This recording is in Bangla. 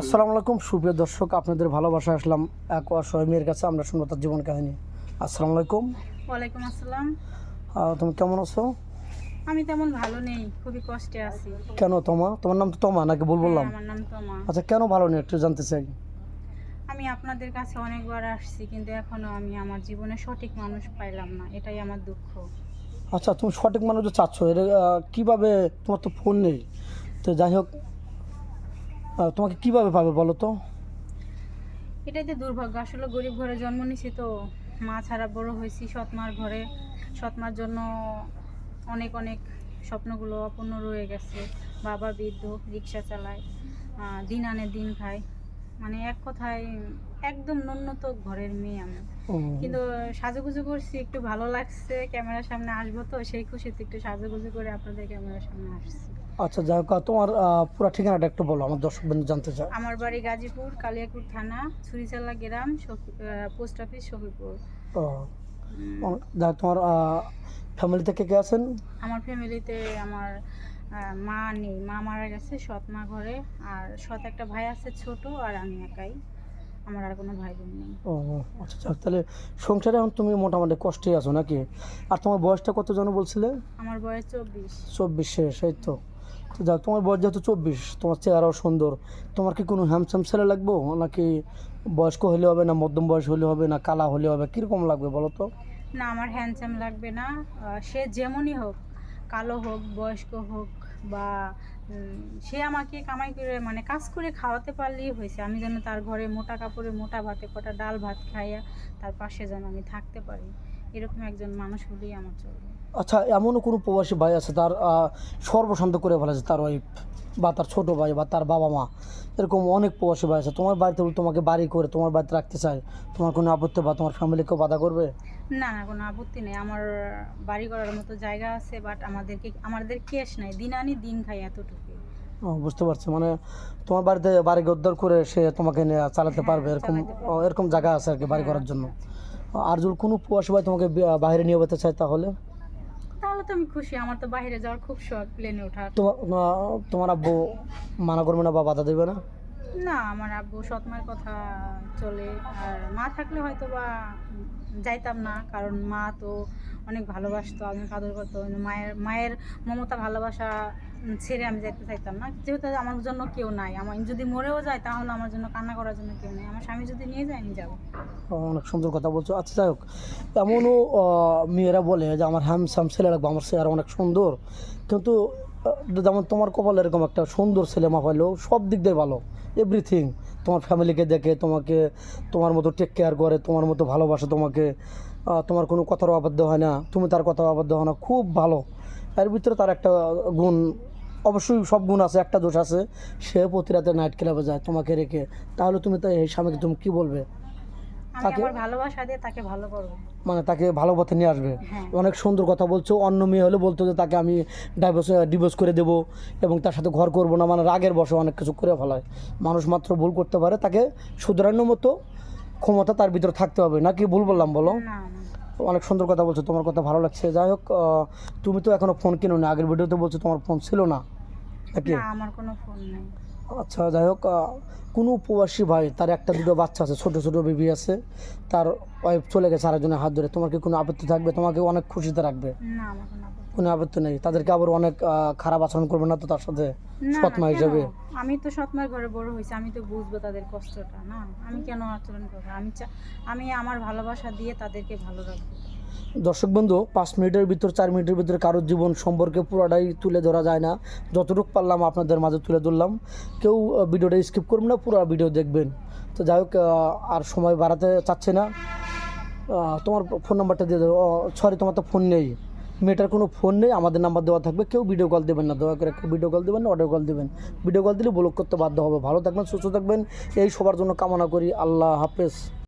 আসসালামু আলাইকুম সুপ্রিয় দর্শক আপনাদের ভালোবাসা আসলাম এক অসহায় মেয়ের কাছে। আমরা শুনব তার জীবন কাহিনী। আসসালামু আলাইকুম। ওয়ালাইকুম আসসালাম। আহ, তুমি কেমন আছো? আমি তেমন ভালো নেই খুবই কষ্টে আছি। কেন তোমা? তোমার নাম তো তোমা নাকি ভুল বললাম? হ্যাঁ, আমার নাম তোমা। আচ্ছা কেন ভালো নেই? একটু জানতে চাই। আমি আপনাদের কাছে অনেকবার আসছি কিন্তু এখনও আমি আমার জীবনে সঠিক মানুষ পাইলাম না। এটাই আমার দুঃখ। আচ্ছা তুমি সঠিক মানুষ চাচ্ছ। এটা কীভাবে তোমার তো ফোন নেই? তো যাই হোক তোমাকে কীভাবে পাবে বলো তো? এটাই তো দুর্ভাগ্য। আসলে গরিব ঘরে জন্ম নিছি তো মা ছাড়া বড় হয়েছি সৎ মার ঘরে। সৎ মার জন্য অনেক অনেক স্বপ্নগুলো অপূর্ণ রয়ে গেছে। বাবা বৃদ্ধ রিক্সা চালায় দিন আনে দিন খায়। মানে এক কথায় একদম ন্যূনত ঘরের মেয়ে আমি। কিন্তু সাজুগুজু করছি একটু ভালো লাগছে ক্যামেরার সামনে আসব তো সেই খুশিতে একটু সাজুগুজু করে আপনাদের ক্যামেরার সামনে আসছি। আচ্ছা যাই হোক তোমার পুরো ঠিকানাটা একটু বলো আমার দর্শক বন্ধু জানতে চাই আমার বাড়ি গাজীপুর কালিয়াকুর থানা ছুরিচালা গ্রাম পোস্ট অফিস শফিপুর। ও, যাই তোমার ফ্যামিলিতে কে কে আছেন? আমার ফ্যামিলিতে আমার মা নেই মা মারা গেছে সৎ মা ঘরে আর সৎ একটা ভাই আছে ছোট আর আমি একাই। আমার আর কোনো ভাই বোন নেই। ও আচ্ছা যাক তাহলে সংসারে এখন তুমি মোটামুটি কষ্টে আছো নাকি? আর তোমার বয়সটা কত জন বলছিলে? আমার বয়স চব্বিশ। চব্বিশ শেষ এই তো। তো যাক, তোমার বয়স যেহেতু চব্বিশ, তোমার চেহারাও সুন্দর। তোমার কি কোনো হ্যামস্যাম ছেলে লাগবো? নাকি বয়স্ক হলে হবে না, মধ্যম বয়স হলে হবে না, কালা হলে হবে? কীরকম লাগবে বলো তো? না, আমার হ্যান্ডসাম লাগবে না। সে যেমনই হোক, কালো হোক, বয়স্ক হোক বা সে আমাকে কামাই করে মানে কাজ করে খাওয়াতে পারলেই হয়েছে। আমি যেন তার ঘরে মোটা কাপড়ে মোটা ভাতে কটা ডাল ভাত খাইয়া তার পাশে যেন আমি থাকতে পারি। এরকম একজন মানুষ হলেই আমার চলবে। আচ্ছা এমনও কোনো প্রবাসী ভাই আছে তার সর্বশান্ত করে ফেলেছে তার ওয়াইফ বা তার ছোট ভাই বা তার বাবা মা? এরকম অনেক প্রবাসী ভাই আছে। তোমার বাড়িতে তোমাকে বাড়ি করে তোমার বাড়িতে রাখতে চায়। তোমার কোনো আপত্তি বা তোমার ফ্যামিলিকেও বাধা করবে? না না কোনো আপত্তি নেই। আমার বাড়ি করার মতো জায়গা আছে বাট আমাদেরকে আমাদের কেস নাই। দিন আনি দিন খাই এতটুকু। ও, বুঝতে পারছি। মানে তোমার বাড়িতে বাড়ি উদ্ধার করে সে তোমাকে নিয়ে চালাতে হ্যাঁ, পারবে এরকম এরকম জায়গা আছে আর কি বাড়ি হ্যাঁ, করার জন্য। আর যদি কোনো পুয়া ভাই তোমাকে বাইরে নিয়ে যেতে চায় তাহলে? তাহলে তো আমি খুশি। আমার তো বাইরে যাওয়ার খুব শখ প্লেনে ওঠার। তোমার তোমার আব্বু মানা করবে না বা বাধা দেবে না? না, আমার আব্বু সৎমার কথা চলে। আর মা থাকলে হয়তো বা যাইতাম না, কারণ মা তো অনেক ভালোবাসতো অনেক আদর করতো। মায়ের মায়ের মমতা, ভালোবাসা ছেড়ে আমি যাইতে চাইতাম না। যেহেতু আমার জন্য কেউ নাই, আমার যদি মরেও যায় তাহলে আমার জন্য কান্না করার জন্য কেউ নেই। আমার স্বামী যদি নিয়ে যায়, আমি যাব। অনেক সুন্দর কথা বলছো। আচ্ছা যাই হোক। এমনও মেয়েরা বলে যে আমার হ্যামসাম ছেলে লাগবে, আমার চেহারা অনেক সুন্দর। কিন্তু যেমন তোমার কপাল এরকম একটা সুন্দর ছেলে মা পাইলো সব দিক দিয়ে ভালো। এভরিথিং। তোমার ফ্যামিলিকে দেখে, তোমাকে, তোমার মতো টেক কেয়ার করে, তোমার মতো ভালোবাসে তোমাকে। তোমার কোনো কথার অবাধ্য হয় না। তুমি তার কথা অবাধ্য হয় না। খুব ভালো। এর ভিতরে তার একটা গুণ, অবশ্যই সব গুণ আছে, একটা দোষ আছে। সে প্রতি রাতে নাইট ক্লাবে যায়, তোমাকে রেখে। তাহলে তুমি তাই এই স্বামীকে তুমি কী বলবে? তাকে- ভালোবাসা দিয়ে তাকে ভালো করব। মানে তাকে ভালো পথে নিয়ে আসবে। হ্যাঁ। অনেক সুন্দর কথা বলছো। অন্য মেয়ে হলে বলতো যে তাকে আমি ডাইভোর্স ডিভোর্স করে দেবো এবং তার সাথে ঘর করব না। মানে রাগের বসে অনেক কিছু করে ফেলায় মানুষ মাত্র ভুল করতে পারে তাকে শুধরানোর মতো ক্ষমতা তার ভিতরে থাকতে হবে। নাকি ভুল বললাম বলো? অনেক সুন্দর কথা বলছো তোমার কথা ভালো লাগছে। যাই হোক তুমি তো এখনও ফোন কিনো না আগের ভিডিওতে বলছো তোমার ফোন ছিল না। নাকি? আমার কোনো ফোন নেই। আচ্ছা যাই হোক কোনো প্রবাসী ভাই তার একটা দুটো বাচ্চা আছে ছোট ছোট বেবি আছে তার ওয়াইফ চলে গেছে আরেকজনের হাত ধরে তোমার কি কোনো আপত্তি থাকবে? তোমাকে অনেক খুশিতে রাখবে। আমার কোনো আপত্তি নেই। তাদেরকে আবার অনেক খারাপ আচরণ করবে না তো তার সাথে সৎমা? হিসেবে? আমি তো সৎমার ঘরে বড় হয়েছি আমি তো বুঝব তাদের কষ্টটা না? আমি কেন আচরণ করব? আমি আমি আমার ভালোবাসা দিয়ে তাদেরকে ভালো রাখব। দর্শক বন্ধু, পাঁচ মিনিটের ভিতর, চার মিনিটের ভিতরে কারোর জীবন সম্পর্কে পুরোটাই তুলে ধরা যায় না। যতটুকু পারলাম আপনাদের মাঝে তুলে ধরলাম। কেউ ভিডিওটা স্কিপ করবেন না, পুরো ভিডিও দেখবেন। তো যাই হোক আর সময় বাড়াতে চাচ্ছে না। তোমার ফোন নাম্বারটা দিয়ে দেবো সরি তোমার তো ফোন নেই। মেয়েটার কোনো ফোন নেই, আমাদের নাম্বার দেওয়া থাকবে। কেউ ভিডিও কল দেবেন না, দয়া করে কেউ ভিডিও কল দেবেন না অডিও কল দেবেন। ভিডিও কল দিলে ব্লক করতে বাধ্য হবে। ভালো থাকবেন, সুস্থ থাকবেন। এই সবার জন্য কামনা করি। আল্লাহ হাফেজ।